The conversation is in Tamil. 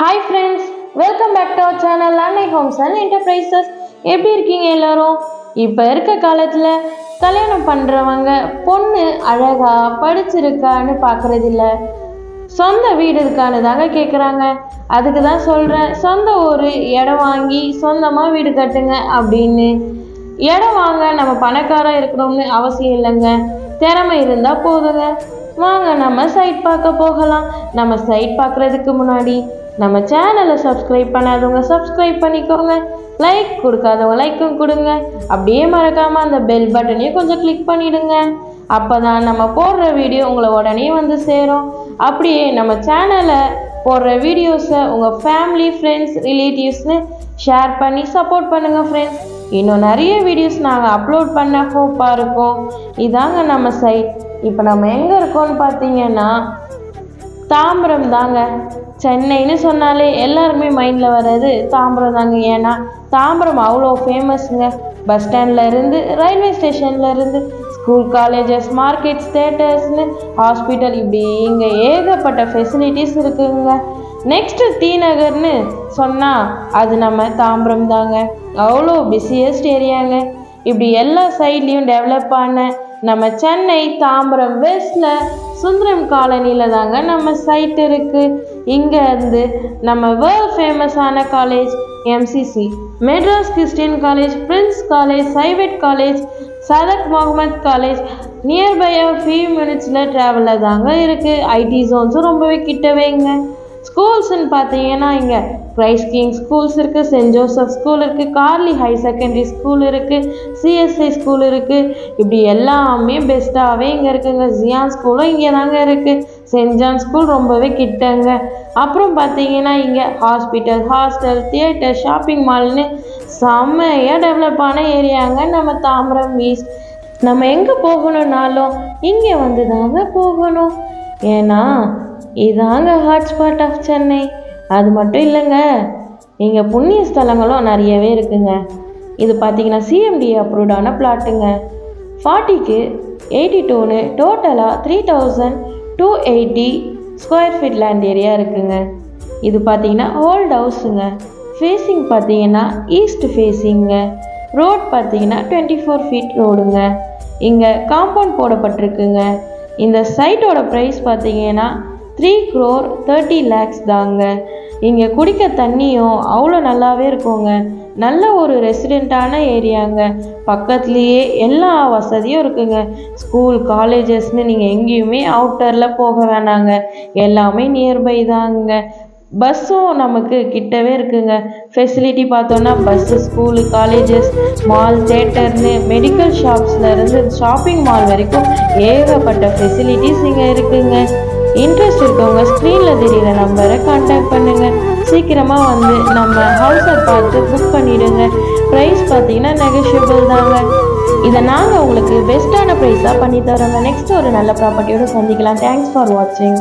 Hi friends welcome back to our channel Annai homes and enterprises எப்படி இருக்கீங்க எல்லோரும்? இப்போ இருக்க காலத்தில் கல்யாணம் பண்ணுறவங்க பொண்ணு அழகா படிச்சிருக்கான்னு பார்க்குறது இல்லை சொந்த வீடு இருக்கான்னு தாங்க கேட்குறாங்க அதுக்கு தான் சொல்கிறேன் சொந்த ஒரு இடம் வாங்கி சொந்தமாக வீடு கட்டுங்க அப்படின்னு. இடம் வாங்க நம்ம பணக்காராக இருக்கணும்னு அவசியம் இல்லைங்க. திறமை இருந்தால் போதுங்க. வாங்க நம்ம சைட் பார்க்க போகலாம். நம்ம சைட் பார்க்குறதுக்கு முன்னாடி நம்ம சேனலை சப்ஸ்கிரைப் பண்ணாதவங்க சப்ஸ்கிரைப் பண்ணிக்கோங்க. லைக் கொடுக்காதவங்க லைக்கும் கொடுங்க. அப்படியே மறக்காமல் அந்த பெல் பட்டனையும் கொஞ்சம் கிளிக் பண்ணிடுங்க. அப்போ தான் நம்ம போடுற வீடியோ உங்களை உடனே வந்து சேரும். அப்படியே நம்ம சேனலை போடுற வீடியோஸை உங்கள் ஃபேமிலி ஃப்ரெண்ட்ஸ் ரிலேட்டிவ்ஸ்னு ஷேர் பண்ணி சப்போர்ட் பண்ணுங்கள் ஃப்ரெண்ட்ஸ் இன்னும் நிறைய வீடியோஸ் நாங்கள் அப்லோட் பண்ண ஹோப்பாக இருக்கோம். இதாங்க நம்ம சைட் இப்போ நம்ம எங்கே இருக்கோம்னு பார்த்தீங்கன்னா தாம்பரம் தாங்க. சென்னைன்னு சொன்னாலே எல்லாருமே மைண்டில் வர்றது தாம்பரம் தாங்க. ஏன்னா தாம்பரம் அவ்வளோ ஃபேமஸ்ங்க பஸ் ஸ்டாண்டில் இருந்து ரயில்வே ஸ்டேஷன்லேருந்து ஸ்கூல் காலேஜஸ் மார்க்கெட்ஸ் தேட்டர்ஸ்னு ஹாஸ்பிட்டல் இப்படி இங்கே ஏகப்பட்ட ஃபெசிலிட்டிஸ் இருக்குங்க. நெக்ஸ்ட்டு டி நகர்னு சொன்னால் அது நம்ம தாம்பரம் தாங்க. அவ்வளோ பிஸியஸ்ட் ஏரியாங்க இப்படி எல்லா சைட்லேயும் டெவலப் ஆன நம்ம சென்னை தாம்பரம் வெஸ்டில் சுந்தரம் காலனியில் தாங்க நம்ம சைட் இருக்குது இங்கேருந்து நம்ம வேர்ல்ட் ஃபேமஸான college MCC Madras Christian college prince college சைவெட் college Sathak Mohamed college nearby few மினிட்ஸில் ட்ராவலில் தாங்க இருக்குது ஐடி ஜோன்ஸும் ரொம்பவே கிட்டவேங்க ஸ்கூல்ஸ்ன்னு பார்த்தீங்கன்னா இங்கே கிரைஸ் கிங் ஸ்கூல்ஸ் இருக்குது சென்ட் ஜோசப் ஸ்கூல் இருக்குது கார்லி ஹை செகண்டரி ஸ்கூல் இருக்குது சிஎஸ்ஐ ஸ்கூல் இருக்குது இப்படி எல்லாமே பெஸ்ட்டாகவே இங்கே இருக்குங்க. ஜியான் ஸ்கூலும் இங்கே தாங்க இருக்குது சென்ட் ஜான் ஸ்கூல் ரொம்பவே கிட்டங்க. அப்புறம் பார்த்தீங்கன்னா இங்கே ஹாஸ்பிட்டல் ஹாஸ்டல் தியேட்டர் ஷாப்பிங் மால்னு செம்மையாக டெவலப் ஆன ஏரியாங்க நம்ம தாம்பரம் ஈஸ்ட் நம்ம எங்கே போகணுன்னாலும் இங்கே வந்து தாங்க போகணும். ஏன்னா இதாங்க ஹாட்ஸ்பாட் ஆஃப் சென்னை. அது மட்டும் இல்லைங்க. இங்கே புண்ணிய ஸ்தலங்களும் நிறையவே இருக்குங்க. இது பார்த்தீங்கன்னா சிஎம்டி அப்ரூவ்டான பிளாட்டுங்க ஃபார்ட்டிக்கு எயிட்டி டூனு டோட்டலாக three thousand two eighty square feet land area இருக்குங்க. இது பார்த்தீங்கன்னா ஓல்ட் ஹவுஸுங்க ஃபேஸிங் பார்த்தீங்கன்னா ஈஸ்ட் ஃபேஸிங்க ரோட் பார்த்தீங்கன்னா டுவெண்ட்டி ஃபோர் ஃபீட் ரோடுங்க இங்கே காம்பவுண்ட் போடப்பட்டிருக்குங்க. இந்த சைட்டோட ப்ரைஸ் பார்த்தீங்கன்னா த்ரீ க்ரோர் தேர்ட்டி லேக்ஸ் தாங்க. இங்கே குடிக்க தண்ணியும் அவ்வளோ நல்லாவே இருக்குங்க. நல்ல ஒரு ரெசிடெண்ட்டான ஏரியாங்க பக்கத்துலேயே எல்லா வசதியும் இருக்குங்க. ஸ்கூல் காலேஜஸ்னு நீங்கள் எங்கேயுமே அவுட்டரில் போக வேணாங்க. எல்லாமே நியர்பை தாங்க. பஸ்ஸும் நமக்கு கிட்டவே இருக்குங்க. ஃபெசிலிட்டி பார்த்தோன்னா பஸ்ஸு ஸ்கூலு காலேஜஸ் மால் தேட்டர்னு மெடிக்கல் ஷாப்ஸ்லேருந்து ஷாப்பிங் மால் வரைக்கும் ஏகப்பட்ட ஃபெசிலிட்டிஸ் இங்கே இருக்குங்க. இன்ட்ரெஸ்ட் இருக்கவங்க ஸ்க்ரீனில் தெரியிற நம்பரை காண்டாக்ட் பண்ணுங்கள் சீக்கிரமாக வந்து நம்ம ஹவுஸை பார்த்து புக் பண்ணிவிடுங்க ப்ரைஸ் பார்த்தீங்கன்னா நெகஷியபிள் தாங்க. இதை நாங்கள் உங்களுக்கு பெஸ்ட்டான ப்ரைஸாக பண்ணி தரோங்க நெக்ஸ்ட் ஒரு நல்ல ப்ராப்பர்ட்டியோடு சந்திக்கலாம். தேங்க்ஸ் ஃபார் வாட்சிங்